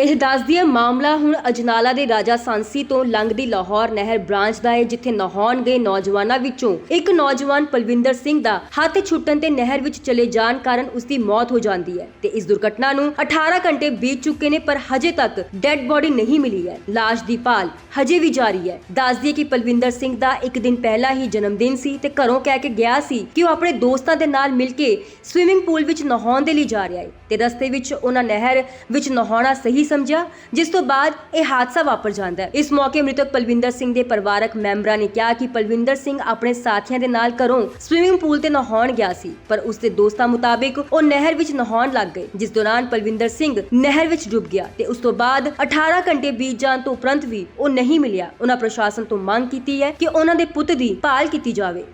ਇਹ ਦੱਸਦੀ ਹੈ, ਮਾਮਲਾ ਹੁਣ ਅਜਨਾਲਾ ਦੇ ਰਾਜਾ ਸਾਂਸੀ ਤੋਂ ਲੰਘਦੀ ਲਾਹੌਰ ਨਹਿਰ ਬ੍ਰਾਂਚ ਦਾ ਹੈ, ਜਿੱਥੇ ਨਹਾਉਣ ਗਏ ਨੌਜਵਾਨਾਂ ਵਿੱਚੋਂ ਇੱਕ ਨੌਜਵਾਨ ਪਲਵਿੰਦਰ ਸਿੰਘ ਦਾ ਹੱਥ ਛੁੱਟਣ ਤੇ ਨਹਿਰ ਵਿੱਚ ਚਲੇ ਜਾਣ ਕਾਰਨ ਉਸ ਦੀ ਮੌਤ ਹੋ ਜਾਂਦੀ ਹੈ ਤੇ ਇਸ ਦੁਰਘਟਨਾ ਨੂੰ 18 ਘੰਟੇ ਬੀਤ ਚੁੱਕੇ ਨੇ, ਪਰ ਹਜੇ ਤੱਕ ਡੈੱਡ ਬੋਡੀ ਨਹੀਂ ਮਿਲੀ ਹੈ। ਲਾਸ਼ ਦੀ ਭਾਲ ਹਜੇ ਵੀ ਜਾਰੀ ਹੈ। ਦੱਸਦੀ ਹੈ ਕਿ ਪਲਵਿੰਦਰ ਸਿੰਘ ਦਾ ਇੱਕ ਦਿਨ ਪਹਿਲਾਂ ਹੀ ਜਨਮ ਦਿਨ ਸੀ ਤੇ ਘਰੋਂ ਕਹਿ ਕੇ ਗਿਆ ਸੀ ਕਿ ਉਹ ਆਪਣੇ ਦੋਸਤਾਂ ਦੇ ਨਾਲ ਮਿਲ ਕੇ ਸਵਿਮਿੰਗ ਪੂਲ ਵਿੱਚ ਨਹਾਉਣ ਦੇ ਲਈ ਜਾ ਰਿਹਾ ਹੈ ਤੇ ਰਸਤੇ ਵਿੱਚ ਉਹਨਾਂ ਨਹਿਰ ਵਿੱਚ ਨਹਾਉਣਾ ਸਹੀ ਸਮਝਿਆ ਜਿਸ ਤੋਂ ਬਾਅਦ ਇਹ ਹਾਦਸਾ ਵਾਪਰ ਜਾਂਦਾ ਹੈ। ਇਸ ਮੌਕੇ ਮ੍ਰਿਤਕ ਪਲਵਿੰਦਰ ਸਿੰਘ ਦੇ ਪਰਿਵਾਰਕ ਮੈਂਬਰਾਂ ਨੇ ਕਿਹਾ ਕਿ ਪਲਵਿੰਦਰ ਸਿੰਘ ਆਪਣੇ ਸਾਥੀਆਂ ਦੇ ਨਾਲ ਘਰੋਂ ਸਵਿਮਿੰਗ ਪੂਲ ਤੇ ਨਹਾਉਣ ਗਿਆ ਸੀ ਪਰ ਉਸ ਦੇ ਦੋਸਤਾਂ ਮੁਤਾਬਿਕ ਉਹ ਨਹਿਰ ਵਿੱਚ ਨਹਾਉਣ ਲੱਗ ਗਏ ਜਿਸ ਦੌਰਾਨ ਪਲਵਿੰਦਰ ਸਿੰਘ ਨਹਿਰ ਵਿੱਚ ਡੁੱਬ ਗਿਆ ਤੇ ਉਸ ਤੋਂ ਬਾਅਦ 18 ਘੰਟੇ ਬੀਤ ਜਾਣ ਤੋਂ ਉਪਰੰਤ ਵੀ ਉਹ ਨਹੀਂ ਮਿਲਿਆ। ਉਹਨਾਂ ਪ੍ਰਸ਼ਾਸਨ ਤੋਂ ਮੰਗ ਕੀਤੀ ਹੈ ਕਿ ਉਹਨਾਂ ਦੇ ਪੁੱਤ ਦੀ ਭਾਲ ਕੀਤੀ ਜਾਵੇ।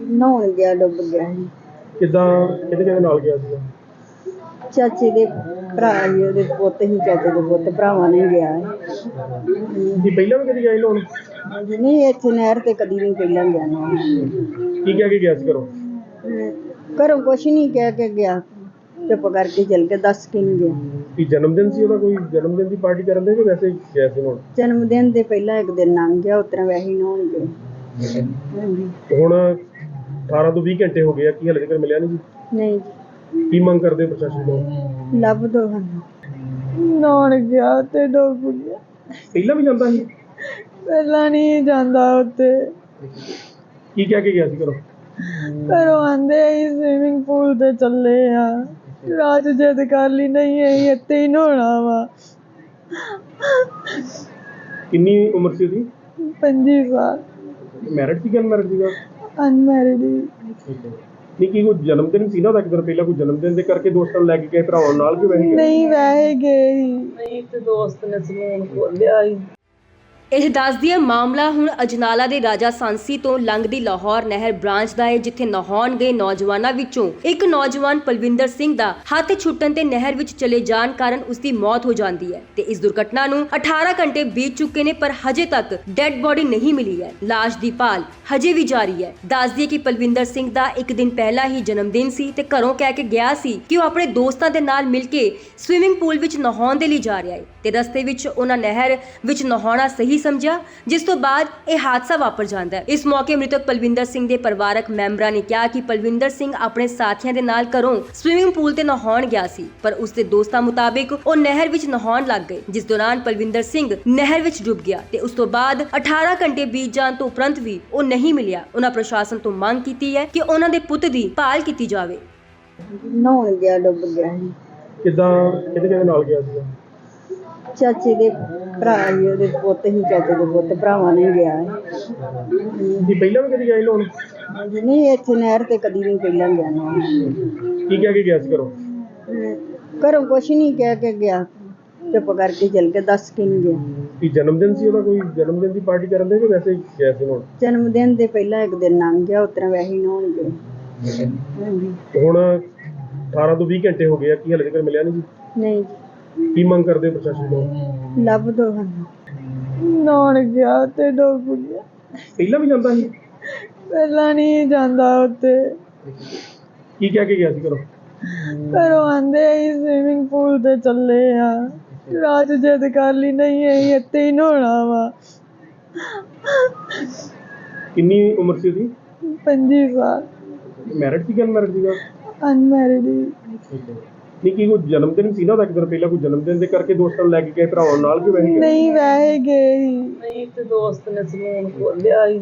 ਨਹਾਉਣ ਗਿਆ ਡੁੱਬ ਗਿਆ ਸੀ ਕਿੱਦਾਂ ਕਿਹਦੇ ਕਿਹਦੇ ਨਾਲ ਗਿਆ ਸੀਗਾ? ਚਾਚੇ ਦੇ ਭਰਾ ਜੀ ਉਹਦੇ ਪੁੱਤ ਹੀ ਚਾਚੇ ਦੇ ਪੁੱਤ ਭਰਾਵਾਂ ਨੇ ਗਿਆ। ਕੀ ਪਹਿਲਾਂ ਵੀ ਕਦੀ ਗਿਆ ਸੀ ਲੋਨ ਨਹੀਂ ਇੱਥੇ ਨਹਿਰ ਤੇ ਕਦੀ ਨਹੀਂ ਪਹਿਲਾਂ ਗਿਆ ਨਾ। ਕੀ ਕਹਿ ਕੇ ਗਿਆ ਸੀ ਘਰੋਂ? ਘਰੋਂ ਕੁਛ ਨਹੀਂ ਕਹਿ ਕੇ ਗਿਆ। ਚੁੱਪ ਕਰਕੇ ਚਲ ਕੇ ਦੱਸ ਕੇ ਨਹੀਂ ਗਿਆ। ਕੀ ਜਨਮ ਦਿਨ ਸੀ ਉਹਦਾ ਕੋਈ? ਜਨਮ ਦਿਨ ਦੀ ਪਾਰਟੀ ਕਰਨ ਦੇ ਕਿ ਵੈਸੇ ਹੀ ਗਿਆ ਸੀ ਹੁਣ? ਜਨਮ ਦਿਨ ਦੇ ਪਹਿਲਾਂ ਇੱਕ ਦਿਨ ਲੰਘ ਗਿਆ ਉਤਰਾ ਵੈਸੇ ਹੀ ਨਹਾਉਣ ਗਏ ਹਾਂਜੀ ਹੁਣ 18 ਤੋਂ 20 ਘੰਟੇ ਹੋ ਗਏ ਆ ਕੀ ਹਲੇ ਤੱਕ ਮਿਲਿਆ ਨਹੀਂ ਜੀ? ਨਹੀਂ। ਕੀ ਮੰਗ ਕਰਦੇ ਹੋ ਪ੍ਰਸ਼ਾਸਨ ਤੋਂ? ਲੱਭ ਦੋ ਸਾਨੂੰ। ਨਹਾਉਣ ਗਿਆ ਤੇ ਡੁੱਬ ਗਿਆ। ਪਹਿਲਾਂ ਵੀ ਜਾਂਦਾ ਸੀ? ਪਹਿਲਾਂ ਨਹੀਂ ਜਾਂਦਾ ਉੱਤੇ ਕੀ ਕਹਿ ਕੇ ਗਿਆ ਸੀ ਘਰੋਂ? ਘਰੋਂ ਆਂਦੇ ਹੀ ਸਵਿਮਿੰਗ ਪੂਲ ਤੇ ਚੱਲੇ ਆ। ਰਾਤ ਜਦ ਕਰ ਲਈ ਨਹੀਂ ਅਸੀਂ ਇੱਥੇ ਹੀ ਨਹਾਉਣਾ ਵਾ। ਕਿੰਨੀ ਉਮਰ ਸੀ ਉਹਦੀ? ਪੰਜੀ ਸਾਲ। ਮੈਰਿਡ ਸੀ ਕਿ ਅਨਮੈਰਿਡ ਸੀਗਾ? ਅਨਮੈਰਿਡ ਨਹੀਂ ਕੀ ਕੋਈ ਜਨਮ ਦਿਨ ਸੀ ਨਾ ਉਹਦਾ ਇੱਕ ਦਿਨ ਪਹਿਲਾਂ ਕੋਈ ਜਨਮ ਦਿਨ ਦੇ ਕਰਕੇ ਦੋਸਤਾਂ ਨੂੰ ਲੈ ਕੇ ਗਏ ਭਰਾਵਾਂ ਨਾਲ ਕਿ ਵੈਸੇ ਹੀ ਗਏ? ਨਹੀਂ ਵੈਸੇ ਗਏ ਨਹੀਂ ਤੇ ਦੋਸਤ ਨੇ ਸਲੂਨ ਖੋਲਿਆ ਹੀ ਇਹ ਦੱਸਦੀ ਹੈ ਮਾਮਲਾ ਹੁਣ ਅਜਨਾਲਾ ਦੇ ਰਾਜਾ ਸਾਂਸੀ ਤੋਂ ਲੰਘਦੀ ਲਾਹੌਰ ਨਹਿਰ ਬ੍ਰਾਂਚ ਦਾ ਹੈ, ਜਿੱਥੇ ਨਹਾਉਣ ਗਏ ਨੌਜਵਾਨਾਂ ਵਿੱਚੋਂ ਇੱਕ ਨੌਜਵਾਨ ਪਲਵਿੰਦਰ ਸਿੰਘ ਦਾ ਹੱਥ ਛੁੱਟਣ ਤੇ ਨਹਿਰ ਵਿੱਚ ਚਲੇ ਜਾਣ ਕਾਰਨ ਉਸ ਦੀ ਮੌਤ ਹੋ ਜਾਂਦੀ ਹੈ ਤੇ ਇਸ ਦੁਰਘਟਨਾ ਨੂੰ 18 ਘੰਟੇ ਬੀਤ ਚੁੱਕੇ ਨੇ, ਪਰ ਹਜੇ ਤੱਕ ਡੈੱਡ ਬੋਡੀ ਨਹੀਂ ਮਿਲੀ ਹੈ। ਲਾਸ਼ ਦੀ ਭਾਲ ਹਜੇ ਵੀ ਜਾਰੀ ਹੈ। ਦੱਸਦੀ ਹੈ ਕਿ ਪਲਵਿੰਦਰ ਸਿੰਘ ਦਾ ਇੱਕ ਦਿਨ ਪਹਿਲਾਂ ਹੀ ਜਨਮ ਦਿਨ ਸੀ ਤੇ ਘਰੋਂ ਕਹਿ ਕੇ ਗਿਆ ਸੀ ਕਿ ਉਹ ਆਪਣੇ ਦੋਸਤਾਂ ਦੇ ਨਾਲ ਮਿਲ ਕੇ ਸਵਿਮਿੰਗ ਪੂਲ ਵਿੱਚ ਨਹਾਉਣ ਦੇ ਲਈ ਜਾ ਰਿਹਾ ਹੈ ਤੇ ਰਸਤੇ ਵਿੱਚ ਉਹਨਾਂ ਨਹਿਰ ਵਿੱਚ ਨਹਾਉਣਾ ਸਹੀ ਸਮਝਿਆ ਜਿਸ ਤੋਂ ਬਾਅਦ ਇਹ ਹਾਦਸਾ ਵਾਪਰ ਜਾਂਦਾ ਹੈ। ਇਸ ਮੌਕੇ ਮ੍ਰਿਤਕ ਪਲਵਿੰਦਰ ਸਿੰਘ ਦੇ ਪਰਿਵਾਰਕ ਮੈਂਬਰਾਂ ਨੇ ਕਿਹਾ ਕਿ ਪਲਵਿੰਦਰ ਸਿੰਘ ਆਪਣੇ ਸਾਥੀਆਂ ਦੇ ਨਾਲ ਘਰੋਂ ਸਵਿਮਿੰਗ ਪੂਲ ਤੇ ਨਹਾਉਣ ਗਿਆ ਸੀ ਪਰ ਉਸ ਦੇ ਦੋਸਤਾਂ ਮੁਤਾਬਿਕ ਉਹ ਨਹਿਰ ਵਿੱਚ ਨਹਾਉਣ ਲੱਗ ਗਏ ਜਿਸ ਦੌਰਾਨ ਪਲਵਿੰਦਰ ਸਿੰਘ ਨਹਿਰ ਵਿੱਚ ਡੁੱਬ ਗਿਆ ਤੇ ਉਸ ਤੋਂ ਬਾਅਦ 18 ਘੰਟੇ ਬੀਤ ਜਾਣ ਤੋਂ ਉਪਰੰਤ ਵੀ ਉਹ ਨਹੀਂ ਮਿਲਿਆ। ਉਹਨਾਂ ਪ੍ਰਸ਼ਾਸਨ ਤੋਂ ਮੰਗ ਕੀਤੀ ਹੈ ਕਿ ਉਹਨਾਂ ਦੇ ਪੁੱਤ ਦੀ ਭਾਲ ਕੀਤੀ ਜਾਵੇ। ਨਹਾਉਣ ਗਿਆ ਡੁੱਬ ਗਿਆ ਸੀ। ਕਿੱਦਾਂ ਕਿਹਦੇ ਕਿਹਦੇ ਨਾਲ ਗਿਆ ਸੀਗਾ? ਚਾਚੇ ਦੇ ਭਰਾ ਜੀ ਉਹਦੇ ਪੁੱਤ ਹੀ ਚਾਚੇ ਦੇ ਪੁੱਤ ਭਰਾਵਾਂ ਨੇ ਗਿਆ। ਕੀ ਪਹਿਲਾਂ ਵੀ ਕਦੀ ਸੀ ਲੋਨ? ਨਹੀਂ ਇੱਥੇ ਨਹਿਰ ਤੇ ਕਦੀ ਨਹੀਂ ਪਹਿਲਾਂ ਗਿਆ ਨਾ। ਕੀ ਕਹਿ ਕੇ ਗਿਆ ਸੀ ਘਰੋਂ? ਘਰੋਂ ਕੁਛ ਨਹੀਂ ਕਹਿ ਕੇ ਗਿਆ। ਚੁੱਪ ਕਰਕੇ ਚਲ ਕੇ ਦੱਸ ਕੇ ਨਹੀਂ ਗਿਆ। ਕੀ ਜਨਮ ਦਿਨ ਸੀ ਉਹਦਾ ਕੋਈ? ਜਨਮ ਦਿਨ ਦੀ ਪਾਰਟੀ ਕਰਨ ਦੇ ਕਿ ਵੈਸੇ ਹੀ ਗਿਆ ਸੀ ਹੁਣ ਜਨਮ ਦਿਨ ਦੇ ਪਹਿਲਾਂ ਇੱਕ ਦਿਨ ਲੰਘ ਗਿਆ ਉਤਰਾ ਵੈਸੇ ਹੀ ਨਹਾਉਣ ਗਏ ਹਾਂਜੀ। ਹੁਣ 18 ਤੋਂ 20 ਘੰਟੇ ਹੋ ਗਏ ਆ ਕੀ ਹਲੇ ਤੱਕ ਮਿਲਿਆ ਨਹੀਂ ਜੀ? ਨਹੀਂ ਜੀ। ਕੀ ਮੰਗ ਕਰਦੇ ਹੋ ਪ੍ਰਸ਼ਾਸਨ ਤੋਂ? ਲੱਭ ਦੋ ਸਾਨੂੰ। ਨਹਾਉਣ ਗਿਆ ਤੇ ਡੁੱਬ ਗਿਆ। ਪਹਿਲਾਂ ਵੀ ਜਾਂਦਾ ਸੀ? ਪਹਿਲਾਂ ਨਹੀਂ ਜਾਂਦਾ ਉੱਤੇ ਕੀ ਕਹਿ ਕੇ ਗਿਆ ਸੀ ਘਰੋਂ? ਘਰੋਂ ਆਂਦੇ ਹੀ ਸਵਿਮਿੰਗ ਪੂਲ ਤੇ ਚੱਲੇ ਆ। ਰਾਤ ਜਦ ਕਰ ਲਈ ਨਹੀਂ ਅਸੀਂ ਇੱਥੇ ਹੀ ਨਹਾਉਣਾ ਵਾ। ਕਿੰਨੀ ਉਮਰ ਸੀ ਉਹਦੀ? ਪੰਜੀ ਸਾਲ। ਮੈਰਿਡ ਸੀ ਕਿ ਅਨਮੈਰਿਡ ਸੀਗਾ? ਅਨਮੈਰਿਡ ਨਹੀਂ ਕੀ ਕੋਈ ਜਨਮ ਦਿਨ ਸੀ ਨਾ ਉਹਦਾ ਇੱਕ ਦਿਨ ਪਹਿਲਾਂ ਕੋਈ ਜਨਮ ਦਿਨ ਦੇ ਕਰਕੇ ਦੋਸਤਾਂ ਨੂੰ ਲੈ ਕੇ ਗਏ ਭਰਾਵਾਂ ਨਾਲ ਕਿ ਵੈਸੇ ਹੀ ਗਏ? ਨਹੀਂ ਵੈਸੇ ਗਏ ਨਹੀਂ ਤੇ ਦੋਸਤ ਨੇ ਸਲੂਨ ਖੋਲਿਆ ਹੀ